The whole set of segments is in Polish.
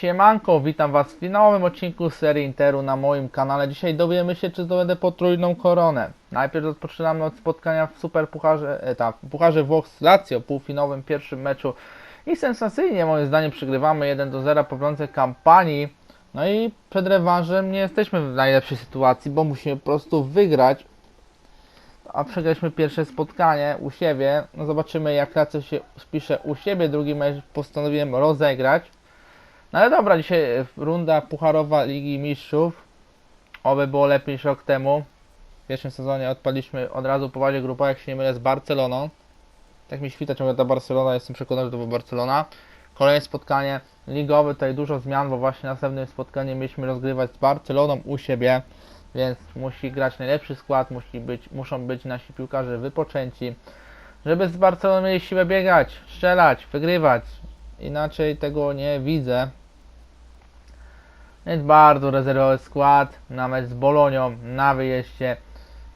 Siemanko, witam Was w finałowym odcinku serii Interu na moim kanale. Dzisiaj dowiemy się, czy zdobędę potrójną koronę. Najpierw rozpoczynamy od spotkania w Super Pucharze, e, tak, Pucharze Włoch z Lazio, półfinałowym pierwszym meczu. I sensacyjnie, moim zdaniem, przegrywamy 1 do 0 po kampanii. No i przed rewanżem nie jesteśmy w najlepszej sytuacji, bo musimy po prostu wygrać. A przegraliśmy pierwsze spotkanie u siebie. No zobaczymy, jak Lazio się spisze u siebie. Drugi mecz postanowiłem rozegrać. No ale dobra, dzisiaj runda pucharowa Ligi Mistrzów. Oby było lepiej niż rok temu. W pierwszym sezonie odpadliśmy od razu po wadzie grupowej, jak się nie mylę, z Barceloną. Tak mi świta ciągle ta Barcelona, jestem przekonany, że to była Barcelona. Kolejne spotkanie ligowe, tutaj dużo zmian, bo właśnie następnym spotkanie mieliśmy rozgrywać z Barceloną u siebie, więc musi grać najlepszy skład, musi być, muszą być nasi piłkarze wypoczęci, żeby z Barceloną mieli siłę biegać, strzelać, wygrywać. Inaczej tego nie widzę. Jest bardzo rezerwowy skład na mecz z Bolonią na wyjeździe.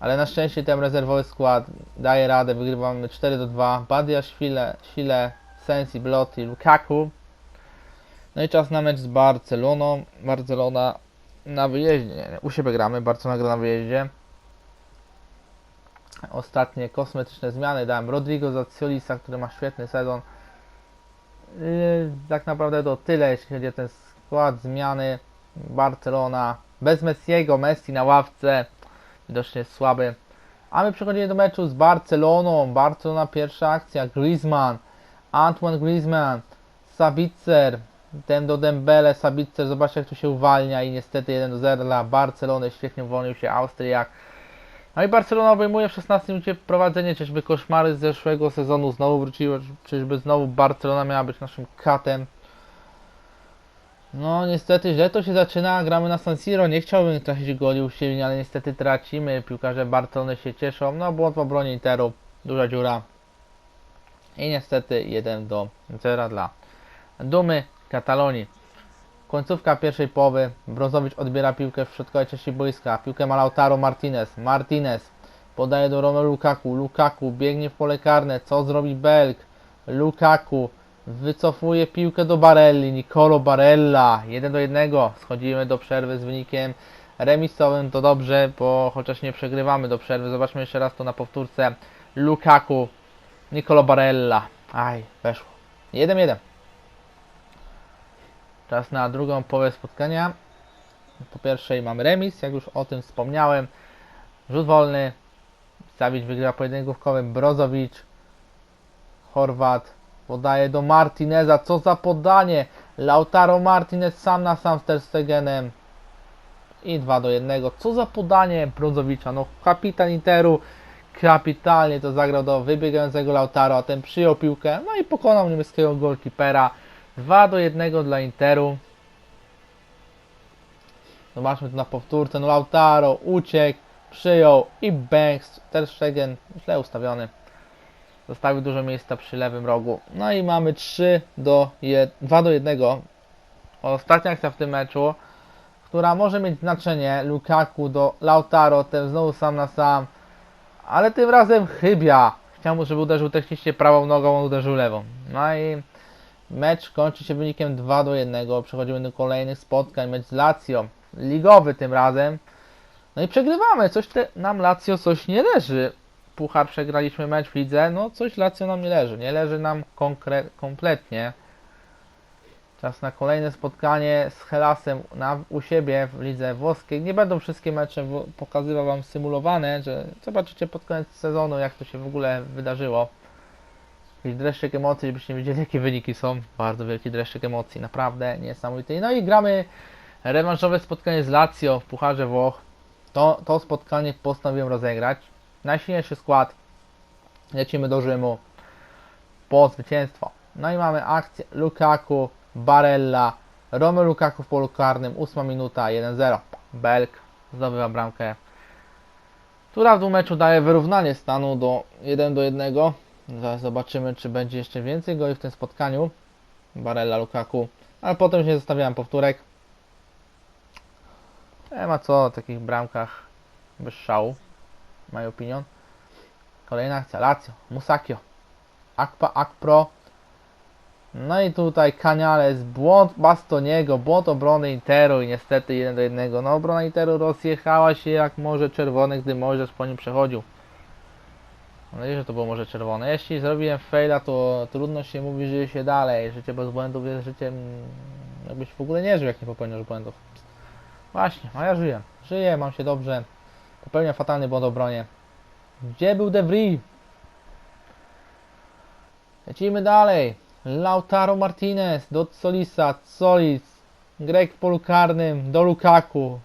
Ale na szczęście ten rezerwowy skład daje radę. Wygrywamy 4 do 2. Badia, Sile, Sile, Sensi, Blotti, Lukaku. No i czas na mecz z Barceloną. Barcelona na wyjeździe. Nie, u siebie gramy. Barcelona gra na wyjeździe. Ostatnie kosmetyczne zmiany dałem Rodrigo Zaciolisa, który ma świetny sezon. Yy, tak naprawdę to tyle, jeśli chodzi o ten skład zmiany. Barcelona bez Messiego, Messi na ławce, widocznie słaby. A my przechodzimy do meczu z Barceloną. Barcelona pierwsza akcja, Griezmann, Antoine Griezmann, Sabitzer, ten do Dembele, Sabitzer, zobaczcie jak tu się uwalnia i niestety 1 do 0 dla Barcelony, świetnie uwolnił się Austriak. No i Barcelona obejmuje w 16 minucie prowadzenie, czyżby koszmary z zeszłego sezonu znowu wróciły, czyżby znowu Barcelona miała być naszym katem. No niestety źle to się zaczyna, gramy na San Siro, nie chciałbym tracić goli u siebie, ale niestety tracimy, piłkarze Barcelony się cieszą, no błąd w obronie Interu, duża dziura. I niestety 1 do 0 dla Dumy Katalonii. Końcówka pierwszej połowy, Brozowicz odbiera piłkę w środkowej części boiska, piłkę ma Lautaro Martinez, Martinez podaje do Romelu Lukaku, Lukaku biegnie w pole karne, co zrobi Belk, Lukaku wycofuje piłkę do Barelli, Nicolo Barella, 1 do 1, schodzimy do przerwy z wynikiem remisowym, to dobrze, bo chociaż nie przegrywamy do przerwy, zobaczmy jeszcze raz to na powtórce, Lukaku, Nicolo Barella, aj, weszło, 1-1. Czas na drugą połowę spotkania. Po pierwszej mamy remis, jak już o tym wspomniałem. Rzut wolny. Savic wygrywa pojedynek. Brozowicz. Chorwat. Podaje do Martineza. Co za podanie. Lautaro Martinez sam na sam z Ter Stegenem. I 2 do 1. Co za podanie Brozowicza. No kapitan Interu. Kapitalnie to zagrał do wybiegającego Lautaro, a ten przyjął piłkę. No i pokonał niemieckiego golkipera. 2 do 1 dla Interu. Zobaczmy to na powtórce. No Lautaro uciekł, przyjął i Banks, Ter Stegen źle ustawiony. Zostawił dużo miejsca przy lewym rogu. No i mamy 3 do 1, 2 do 1. Ostatnia akcja w tym meczu, która może mieć znaczenie. Lukaku do Lautaro, ten znowu sam na sam. Ale tym razem chybia. Chciał, żeby uderzył technicznie prawą nogą, on uderzył lewą. No i Mecz kończy się wynikiem 2 do 1. Przechodzimy do kolejnych spotkań. Mecz z Lazio. Ligowy tym razem. No i przegrywamy. Coś te, nam Lazio coś nie leży. Puchar przegraliśmy mecz w lidze. No coś Lazio nam nie leży. Nie leży nam kompletnie. Czas na kolejne spotkanie z Helasem na, u siebie w lidze włoskiej. Nie będą wszystkie mecze pokazywał Wam symulowane, że zobaczycie pod koniec sezonu jak to się w ogóle wydarzyło jakiś dreszczyk emocji, żebyście wiedzieli jakie wyniki są. Bardzo wielki dreszczyk emocji, naprawdę niesamowity. No i gramy rewanżowe spotkanie z Lazio w Pucharze Włoch. To, to spotkanie postanowiłem rozegrać. Najsilniejszy skład. Lecimy do Rzymu po zwycięstwo. No i mamy akcję Lukaku, Barella, Romelu Lukaku w polu karnym, 8 minuta, 1-0. Belk zdobywa bramkę, która w tym meczu daje wyrównanie stanu do 1 do 1. Zaraz zobaczymy, czy będzie jeszcze więcej goli w tym spotkaniu. Barella, Lukaku. Ale potem już nie zostawiałem powtórek. Nie ma co o takich bramkach bez szału. Moja opinion. Kolejna akcja. Lazio. Musakio. Akpa, Akpro. No i tutaj Kaniales, błąd Bastoniego, błąd obrony Interu i niestety 1 do 1. No obrona Interu rozjechała się jak morze czerwone, gdy Mojżesz po nim przechodził. Mam nadzieję, że to było morze czerwone. Jeśli zrobiłem faila, to trudno się mówi, żyje się dalej. Życie bez błędów jest życiem... Jakbyś w ogóle nie żył, jak nie popełniasz błędów. Właśnie, a ja żyję. Żyję, mam się dobrze. Popełniam fatalny błąd w obronie. Gdzie był De Vries? Lecimy dalej. Lautaro Martinez do Solisa, Solis, Grek w polu karnym, do Lukaku.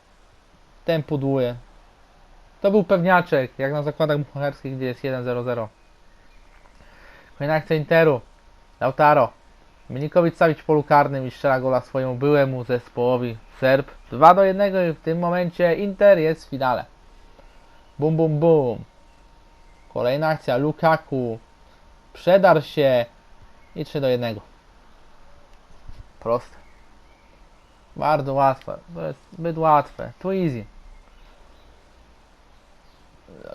Ten pudłuje. To był pewniaczek, jak na zakładach bucharskich, gdzie jest 1-0-0. Kolejna akcja Interu. Lautaro. Milikowicz Savic w polu karnym i strzela gola swojemu byłemu zespołowi Serb. 2 do 1 i w tym momencie Inter jest w finale. Bum bum bum. Kolejna akcja Lukaku. Przedar się i 3 do 1. Proste. Bardzo łatwe. To jest zbyt łatwe. Too easy.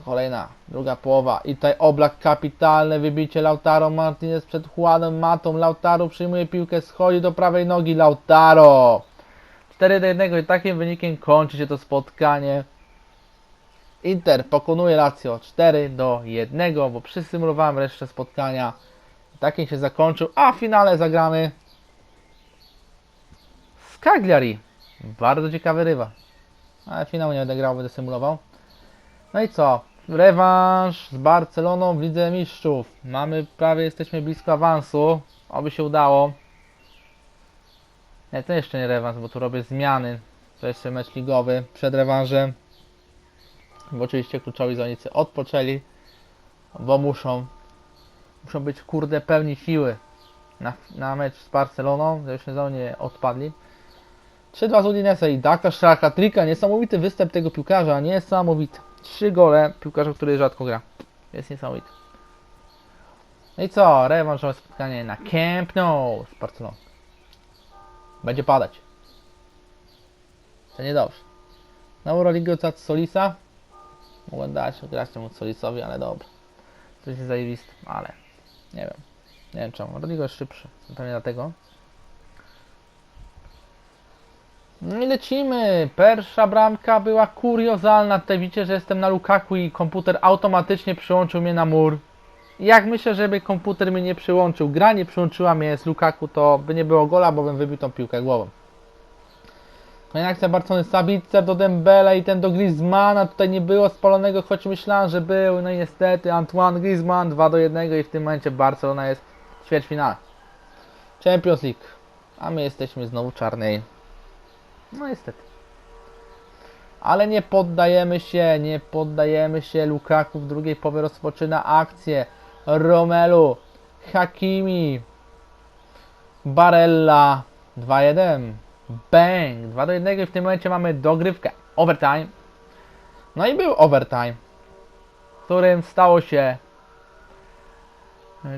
Kolejna, druga połowa. I tutaj oblak kapitalne wybicie Lautaro Martinez przed Juanem Matą. Lautaro przyjmuje piłkę, schodzi do prawej nogi. Lautaro! 4 do 1 i takim wynikiem kończy się to spotkanie. Inter pokonuje Lazio 4 do 1, bo przysymulowałem resztę spotkania. Takim się zakończył, a w finale zagramy z Cagliari. Bardzo ciekawy rywa. Ale finału nie będę grał, będę symulował. No i co? Rewanż z Barceloną w Lidze Mistrzów. Mamy, prawie jesteśmy blisko awansu. Oby się udało. Nie, to jeszcze nie rewanż, bo tu robię zmiany. To jeszcze mecz ligowy przed rewanżem. Bo oczywiście kluczowi zawodnicy odpoczęli, bo muszą muszą być kurde pełni siły na, na mecz z Barceloną, żebyśmy znowu nie odpadli. 3-2 z Udinese i Daka strzela hat-tricka, niesamowity występ tego piłkarza, niesamowity. 3 gole piłkarza, który rzadko gra. Jest niesamowity. No i co? Rewanżowe spotkanie na Camp Nou z Barceloną. Będzie padać. To niedobrze. Na Euroligę od Solisa. Mogłem dać grać temu Solisowi, ale dobra. To jest zajebiste, ale nie wiem. Nie wiem czemu. Rodrigo jest szybszy. Pewnie dlatego. No i lecimy. Pierwsza bramka była kuriozalna. Tutaj widzicie, że jestem na Lukaku i komputer automatycznie przyłączył mnie na mur. Jak myślę, żeby komputer mnie nie przyłączył, gra nie przyłączyła mnie z Lukaku, to by nie było gola, bo bym wybił tą piłkę głową. Kolejna akcja Barcelony Sabitzer do Dembele i ten do Griezmana. Tutaj nie było spalonego, choć myślałem, że był. No i niestety Antoine Griezmann 2 do 1 i w tym momencie Barcelona jest w ćwierćfinale. Champions League. A my jesteśmy znowu czarnej. No niestety. Ale nie poddajemy się, nie poddajemy się. Lukaku w drugiej połowie rozpoczyna akcję. Romelu, Hakimi, Barella 2-1. Bang! 2 do 1 i w tym momencie mamy dogrywkę. Overtime. No i był overtime, w którym stało się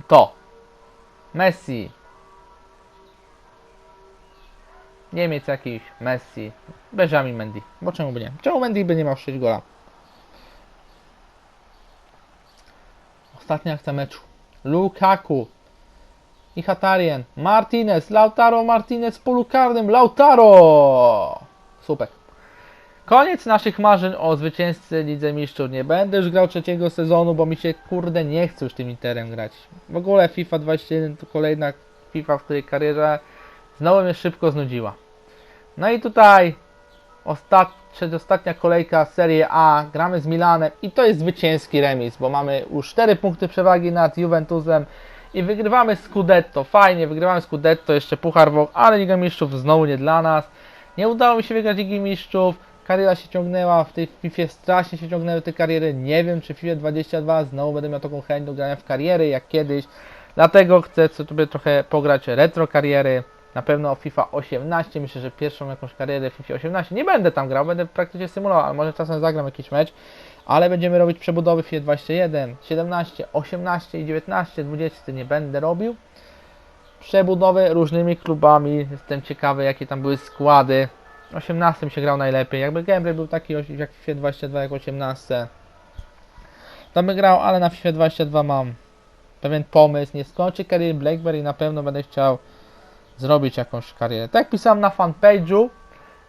to. Messi. Niemiec jakiś, Messi, Benjamin Mendy. Bo czemu by nie? Czemu Mendy by nie miał 6 gola? Ostatnia akcja meczu. Lukaku i Hatarien. Martinez, Lautaro Martinez w polu karnym. Lautaro! Super. Koniec naszych marzeń o zwycięzcy Lidze Mistrzów. Nie będę już grał trzeciego sezonu, bo mi się kurde nie chce już tym Interem grać. W ogóle FIFA 21 to kolejna FIFA, w której karierze znowu mnie szybko znudziła. No i tutaj ostat... przedostatnia kolejka Serie A. Gramy z Milanem i to jest zwycięski remis, bo mamy już 4 punkty przewagi nad Juventusem i wygrywamy Scudetto. Fajnie, wygrywamy Scudetto, jeszcze Puchar Wok, ale Liga Mistrzów znowu nie dla nas. Nie udało mi się wygrać Ligi Mistrzów. Kariera się ciągnęła, w tej FIFA strasznie się ciągnęły te kariery. Nie wiem, czy w FIFA 22 znowu będę miał taką chęć do grania w kariery jak kiedyś. Dlatego chcę sobie trochę pograć retro kariery. Na pewno FIFA 18, myślę, że pierwszą jakąś karierę w FIFA 18. Nie będę tam grał, będę praktycznie symulował, ale może czasem zagram jakiś mecz. Ale będziemy robić przebudowy w FIFA 21, 17, 18 i 19, 20 nie będę robił. Przebudowy różnymi klubami. Jestem ciekawy, jakie tam były składy. 18 się grał najlepiej. Jakby gameplay był taki jak w FIFA 22, jak 18. To by grał, ale na FIFA 22 mam pewien pomysł. Nie skończę kariery Blackberry, na pewno będę chciał zrobić jakąś karierę. Tak jak pisałem na fanpage'u,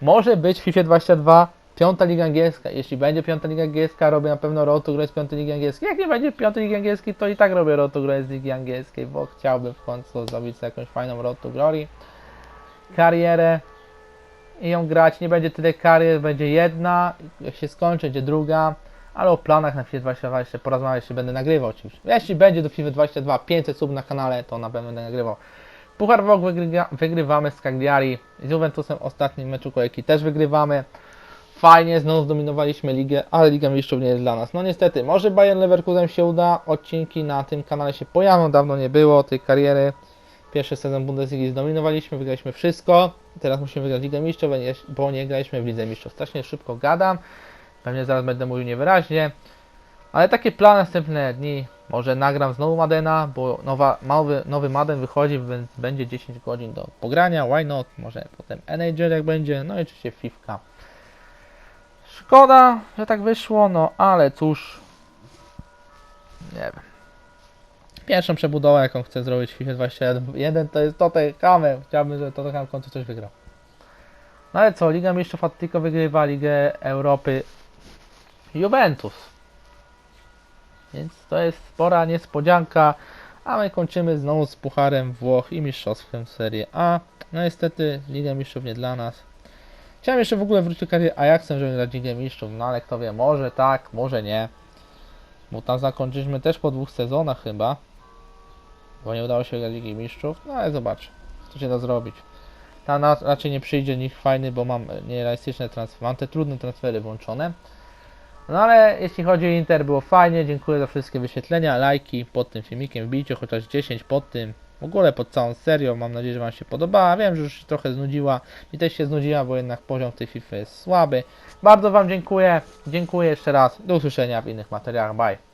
może być w FIFA 22 piąta liga angielska. Jeśli będzie piąta liga angielska, robię na pewno Road to Grę z piątej ligi angielskiej. Jak nie będzie piątej ligi angielskiej, to i tak robię Road to Grę z ligi angielskiej, bo chciałbym w końcu zrobić jakąś fajną Road to Glory karierę i ją grać. Nie będzie tyle karier, będzie jedna, jak się skończy, będzie druga. Ale o planach na FIFA 22 jeszcze porozmawiam, jeśli będę nagrywał. Jeśli będzie do FIFA 22 500 sub na kanale, to na pewno będę nagrywał. Puchar WOG wygrywa, wygrywamy z Cagliari. Z Juventusem ostatnim meczu kolejki też wygrywamy. Fajnie, znowu zdominowaliśmy ligę, ale Liga Mistrzów nie jest dla nas. No niestety, może Bayern Leverkusen się uda. Odcinki na tym kanale się pojawią, dawno nie było tej kariery. Pierwszy sezon Bundesligi zdominowaliśmy, wygraliśmy wszystko. Teraz musimy wygrać Ligę Mistrzów, bo nie graliśmy w Lidze Mistrzów. Strasznie szybko gadam. Pewnie zaraz będę mówił niewyraźnie. Ale takie plany następne dni. Może nagram znowu Madena, bo nowa, nowy, nowy Maden wychodzi, więc będzie 10 godzin do pogrania. Why not? Może potem NHL jak będzie. No i oczywiście Fifka. Szkoda, że tak wyszło, no ale cóż. Nie wiem. Pierwszą przebudowę, jaką chcę zrobić w FIFA 21 to jest Tottenham. Chciałbym, żeby Tottenham w końcu coś wygrał. No ale co, Liga Mistrzów Atletico wygrywa Ligę Europy Juventus. Więc to jest spora niespodzianka. A my kończymy znowu z Pucharem Włoch i Mistrzostwem Serie A. No niestety Liga Mistrzów nie dla nas. Chciałem jeszcze w ogóle wrócić do kariery Ajaxem, żeby grać Ligę Mistrzów, no ale kto wie, może tak, może nie. Bo tam zakończyliśmy też po dwóch sezonach chyba. Bo nie udało się grać Ligi Mistrzów, no ale zobacz, co się da zrobić. Tam raczej nie przyjdzie nikt fajny, bo mam nierealistyczne transfery, mam te trudne transfery włączone. No ale jeśli chodzi o Inter, było fajnie, dziękuję za wszystkie wyświetlenia, lajki pod tym filmikiem, wbijcie chociaż 10 pod tym, w ogóle pod całą serią, mam nadzieję, że Wam się podobała, wiem, że już się trochę znudziła, mi też się znudziła, bo jednak poziom tej FIFA jest słaby. Bardzo Wam dziękuję, dziękuję jeszcze raz, do usłyszenia w innych materiałach, bye.